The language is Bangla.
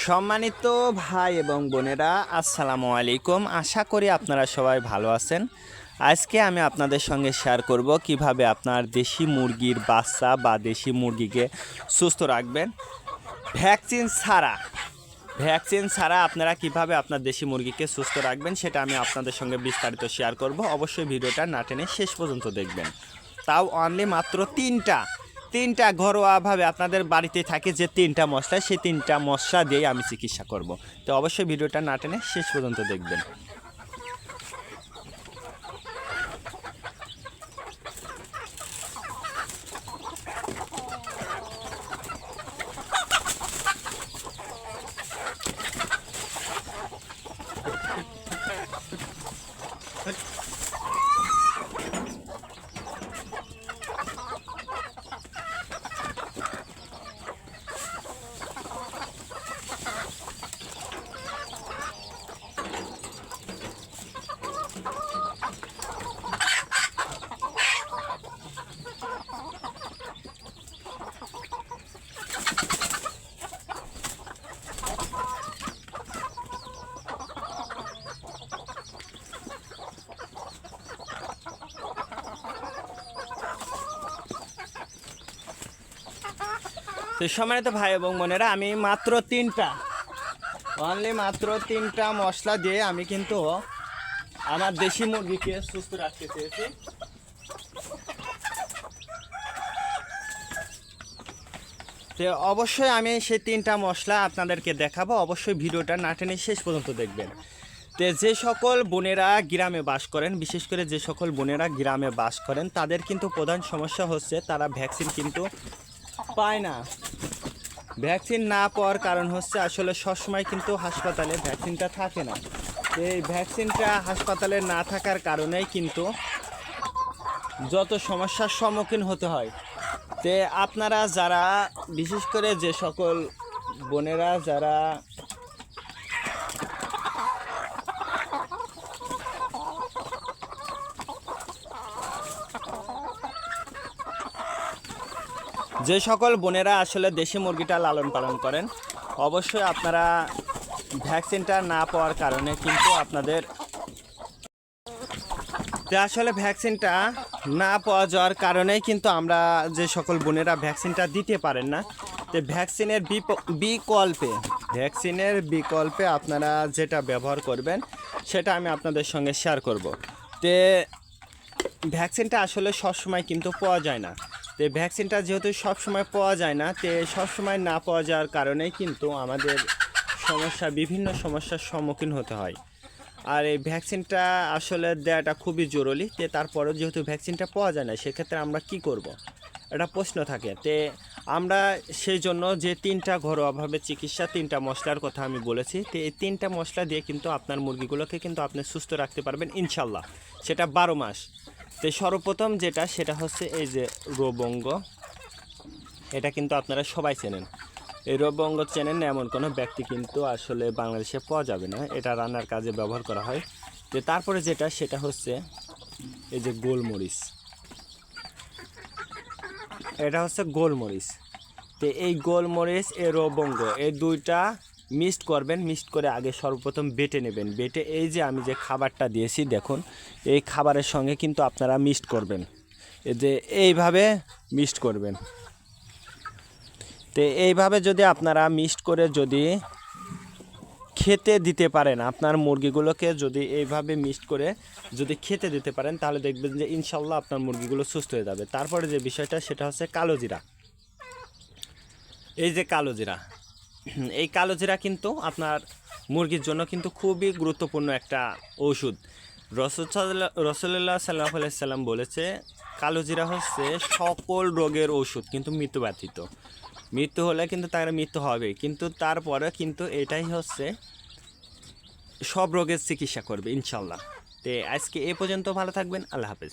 সম্মানিত ভাই এবং বোনেরা, আসসালামু আলাইকুম। আশা করি আপনারা সবাই ভালো আছেন। আজকে আমি আপনাদের সঙ্গে শেয়ার করব কীভাবে আপনার দেশি মুরগির বাচ্চা বা দেশি মুরগিকে সুস্থ রাখবেন। ভ্যাকসিন ছাড়া ভ্যাকসিন ছাড়া আপনারা কীভাবে আপনার দেশি মুরগিকে সুস্থ রাখবেন সেটা আমি আপনাদের সঙ্গে বিস্তারিত শেয়ার করব। অবশ্যই ভিডিওটা না টেনে শেষ পর্যন্ত দেখবেন। তাও অনলি মাত্র তিনটা তিনটা ঘরোয়াভাবে আপনাদের বাড়িতে থাকে যে তিনটা মশলা, সেই তিনটা মশলা দিয়েই আমি চিকিৎসা করব। তো অবশ্যই ভিডিওটা না টেনে শেষ পর্যন্ত দেখবেন। তো সম্মানিত ভাই এবং বোনেরা, আমি মাত্র তিনটা অনলি মাত্র তিনটা মশলা দিয়ে আমি কিন্তু আমার দেশি মুরগিকে সুস্থ রাখতে চেয়েছি তো অবশ্যই আমি সেই তিনটা মশলা আপনাদেরকে দেখাবো, অবশ্যই ভিডিওটা না টেনে শেষ পর্যন্ত দেখবেন। তো যে সকল বোনেরা গ্রামে বাস করেন, বিশেষ করে যে সকল বোনেরা গ্রামে বাস করেন, তাদের কিন্তু প্রধান সমস্যা হচ্ছে তারা ভ্যাকসিন কিন্তু পায় না। ভ্যাকসিন না পাওয়ার কারণ হচ্ছে আসলে সবসময় কিন্তু হাসপাতালে ভ্যাকসিনটা থাকে না। এই ভ্যাকসিনটা হাসপাতালে না থাকার কারণেই কিন্তু যত সমস্যার সম্মুখীন হতে হয়। তে আপনারা যারা, বিশেষ করে যে সকল বোনেরা যারা যে সকল বোনেরা আসলে দেশি মুরগিটা লালন পালন করেন, অবশ্যই আপনারা ভ্যাকসিনটা না পাওয়ার কারণে কিন্তু আপনাদের তো আসলে ভ্যাকসিনটা না পাওয়া যাওয়ার কারণেই কিন্তু আমরা যে সকল বোনেরা ভ্যাকসিনটা দিতে পারেন না। তো ভ্যাকসিনের বিকল্পে ভ্যাকসিনের বিকল্পে আপনারা যেটা ব্যবহার করবেন, সেটা আমি আপনাদের সঙ্গে শেয়ার করব। তে ভ্যাকসিনটা আসলে সবসময় কিন্তু পাওয়া যায় না। তো ভ্যাকসিনটা যেহেতু সবসময় পাওয়া যায় না, তে সবসময় না পাওয়া যাওয়ার কারণেই কিন্তু আমাদের সমস্যা, বিভিন্ন সমস্যার সম্মুখীন হতে হয়। আর এই ভ্যাকসিনটা আসলে দেওয়াটা খুবই জরুরি, তে তারপরেও যেহেতু ভ্যাকসিনটা পাওয়া যায় না, সেক্ষেত্রে আমরা কি করব। এটা প্রশ্ন থাকে। তে আমরা সেই জন্য যে তিনটা ঘরোয়াভাবে চিকিৎসা, তিনটা মশলার কথা আমি বলেছি, তো এই তিনটা মশলা দিয়ে কিন্তু আপনার মুরগিগুলোকে কিন্তু আপনি সুস্থ রাখতে পারবেন ইনশাল্লাহ। সেটা বারো মাস। তো সর্বপ্রথম যেটা, সেটা হচ্ছে এই যে রোবঙ্গ। এটা কিন্তু আপনারা সবাই চেনেন। এই রোবঙ্গ চেনেন না এমন কোনো ব্যক্তি কিন্তু আসলে বাংলাদেশে পাওয়া যাবে না। এটা রান্নার কাজে ব্যবহার করা হয়। তো তারপরে যেটা, সেটা হচ্ছে এই যে গোলমরিচ। এটা হচ্ছে গোলমরিচ। তো এই গোলমরিচ এ রবঙ্গ, এই দুইটা মিক্সড করবেন, মিক্সড করে আগে সর্বপ্রথম বেটে নেবেন। বেটে এই যে আমি যে খাবারটা দিয়েছি, দেখুন, এই খাবারের সঙ্গে কিন্তু আপনারা মিক্সড করবেন। এই যে এইভাবে মিক্সড করবেন। তো এইভাবে যদি আপনারা মিক্সড করে যদি খেতে দিতে পারেন, আপনার মুরগিগুলোকে যদি এইভাবে মিক্সড করে যদি খেতে দিতে পারেন, তাহলে দেখবেন যে ইনশাল্লাহ আপনার মুরগিগুলো সুস্থ হয়ে যাবে। তারপরে যে বিষয়টা, সেটা হচ্ছে কালো জিরা। এই যে কালো জিরা। এই কালো জিরা কিন্তু আপনার মুরগির জন্য কিন্তু খুবই গুরুত্বপূর্ণ একটা রসুল রসুল্লাহ সাল্লাহ সাল্লাম বলেছে, কালো জিরা হচ্ছে সকল রোগের ওষুধ কিন্তু মৃত্যু ব্যতীত মৃত্যু হলে কিন্তু তার মৃত্যু হবে, কিন্তু তারপরে কিন্তু এটাই হচ্ছে সব রোগের চিকিৎসা করবে ইনশাল্লাহ। তো আজকে এ পর্যন্ত ভালো থাকবেন, আল্লাহ হাফেজ।